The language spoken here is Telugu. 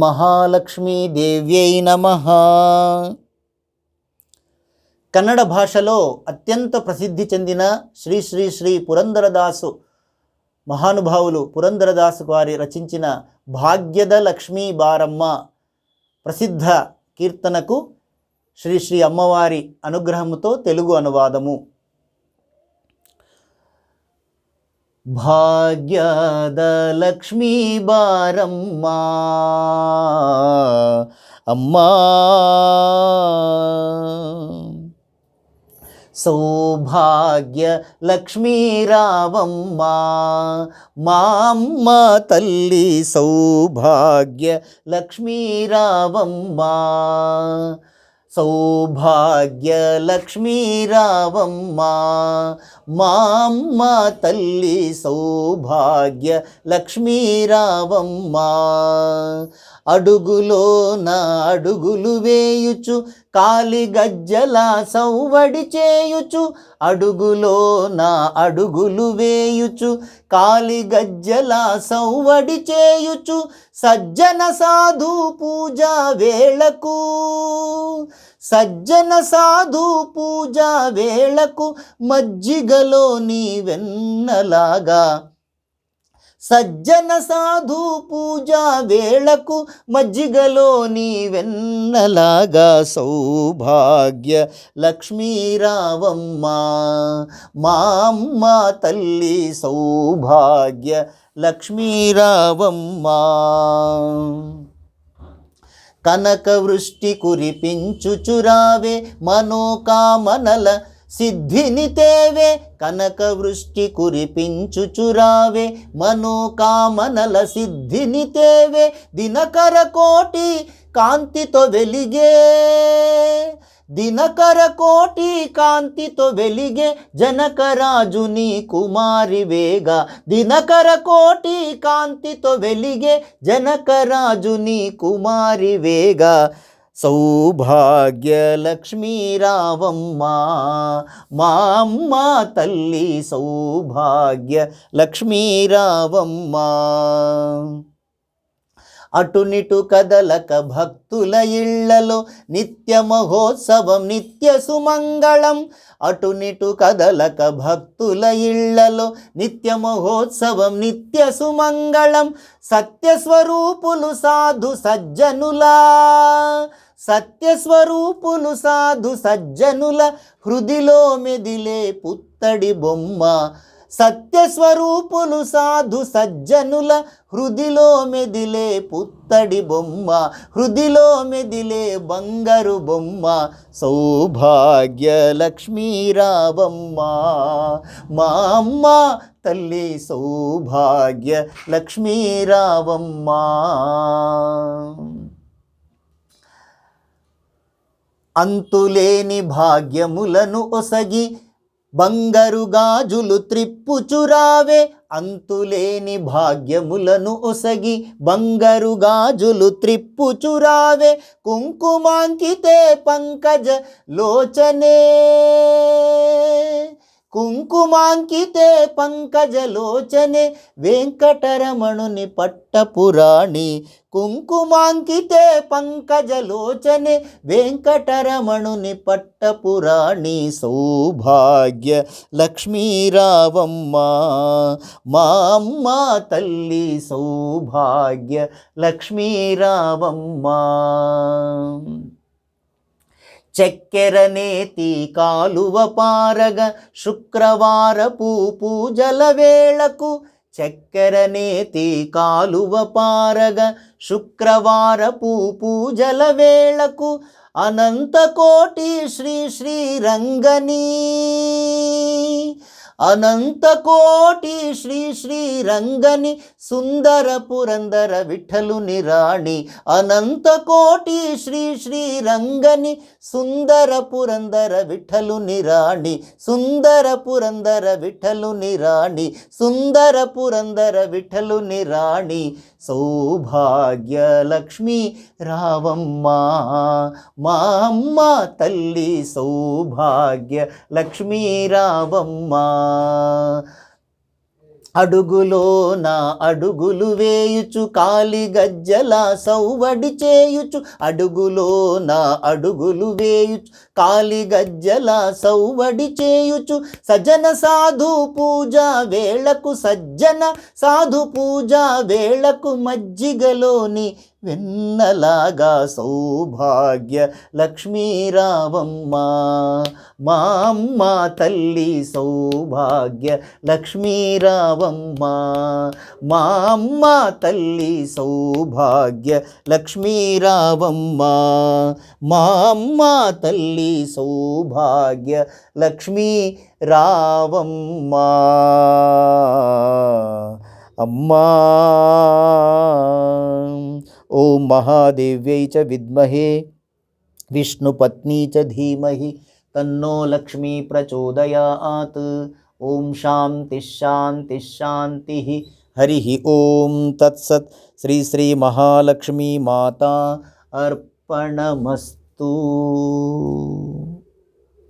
మహాలక్ష్మీదేవ్యై నమ. కన్నడ భాషలో అత్యంత ప్రసిద్ధి చెందిన శ్రీ శ్రీ శ్రీ పురందరదాసు మహానుభావులు పురందరదాసు వారి రచించిన భాగ్యద లక్ష్మీ బారమ్మ ప్రసిద్ధ కీర్తనకు శ్రీ శ్రీ అమ్మవారి అనుగ్రహముతో తెలుగు అనువాదము. భాగ్యద లక్ష్మీ బారమ్మా అమ్మా. సౌభాగ్య లక్ష్మీరావమ్మా మా అమ్మ తల్లి సౌభాగ్య లక్ష్మీరావమ్మా సౌభాగ్యలక్ష్మీరావమ్మ సౌభాగ్య మా అమ్మ తల్లి సౌభాగ్య లక్ష్మీరావమ్మ అడుగులో నా అడుగులు వేయుచు కాలిగజ్జలా సౌవడి చేయుచు అడుగులో నా అడుగులు వేయుచు కాలిగజ్జలా సౌవడి చేయుచు సజ్జన సాధు పూజ వేళకు. సజ్జన సాధు పూజ వేళకు మజ్జిగలో నీ వెన్నలాగా సజ్జన సాధు పూజా వేళకు మజ్జిగలో నీ వెన్నలాగా సౌభాగ్య లక్ష్మీరావమ్మ మా అమ్మ తల్లి సౌభాగ్య లక్ష్మీరావమ్మ. కనక వృష్టి కురిపించుచురావే మనోకామనల సిద్ధిని తేవే కనక వృష్టి కురిపించుచురావే మనోకామనల సిద్ధిని తేవే దినకర కోటి కాంతితో వెలిగే దినకర కోటి కాంతితో వెలిగే జనకరాజుని కుమారి వేగ దినకర కోటి కాంతితో వెలిగే జనకరాజుని కుమారి వేగ సౌభాగ్య లక్ష్మీ రావమ్మా మా అమ్మ తల్లి సౌభాగ్య లక్ష్మీరావమ్మ అటునిటు కదలక భక్తుల ఇళ్ళలో నిత్య మహోత్సవం నిత్య సుమంగళం. అటునిటు కదలక భక్తుల ఇళ్ళలో నిత్య మహోత్సవం నిత్య సుమంగళం. సత్యస్వరూపులు సాధు సజ్జనులా సత్యస్వరూపులు సాధు సజ్జనుల హృదిలో మెదిలే పుత్తడి బొమ్మ. సత్యస్వరూపులు సాధు సజ్జనుల హృదిలో మెదిలే పుత్తడి బొమ్మ. హృదిలో మెదిలే బంగారు బొమ్మ. సౌభాగ్య లక్ష్మీరావమ్మ మా అమ్మ తల్లి సౌభాగ్య లక్ష్మీరావమ్మ అంతులేని భాగ్యములను ఒసగి బంగారు గాజులు త్రిప్పుచురావే. అంతులేని భాగ్యములను ఒసగి బంగారు గాజులు త్రిప్పుచురావే. కుంకుమాంకితే పంకజ లోచనే. కుంకుమాంకితే పంకజలోచనే వెంకటరమణుని పట్టపురాణి. కుంకుమాంకితే పంకజలోచనే వెంకటరమణుని పట్టపురాణి. సౌభాగ్య లక్ష్మీరావమ్మ మా అమ్మ తల్లి సౌభాగ్య లక్ష్మీరావమ్మ. చక్కెర నేతి కాలువ పారగ శుక్రవారపు పూజల వేళకు చక్కెర నేతి కాలువ పారగ శుక్రవారపు పూజల వేళకు అనంత కోటి శ్రీ శ్రీరంగనీ అనంతకోటి శ్రీ శ్రీ రంగని సుందర పురందర విఠలుని రాణి అనంతకోటి శ్రీ శ్రీ రంగని సుందర పురందర విఠలుని రాణి సుందర పురందర విఠలుని రాణి సుందర పురందర విఠలుని రాణి సౌభాగ్య లక్ష్మి రావమ్మ మా అమ్మ తల్లి సౌభాగ్య లక్ష్మీ రావమ్మ. అడుగులో నా అడుగులు వేయుచు కాలి గజ్జల సౌవడి చేయుచు అడుగులో నా అడుగులు వేయుచు కాలి గజ్జల సౌవడి చేయుచు. సజ్జన సాధు పూజ వేళకు సజ్జన సాధు పూజ వేళకు మజ్జిగలోని వెన్నలాగా సౌభాగ్య లక్ష్మీరావమ్మ మా అమ్మ తల్లి సౌభాగ్య లక్ష్మీరావమ్మ మా అమ్మ తల్లి సౌభాగ్య లక్ష్మీరావమ్మ మా అమ్మ తల్లి సౌభాగ్య లక్ష్మీ రావమ్మ అమ్మా! महादेव्यै च विद्महे, विष्णुपत्नी च धीमहि, तन्नो लक्ष्मी प्रचोदयात्। ॐ शान्तिश्शान्तिश्शान्तिः हरिः ॐ तत्सत्। श्री श्रीमहालक्ष्मीमाता अर्पणमस्तु।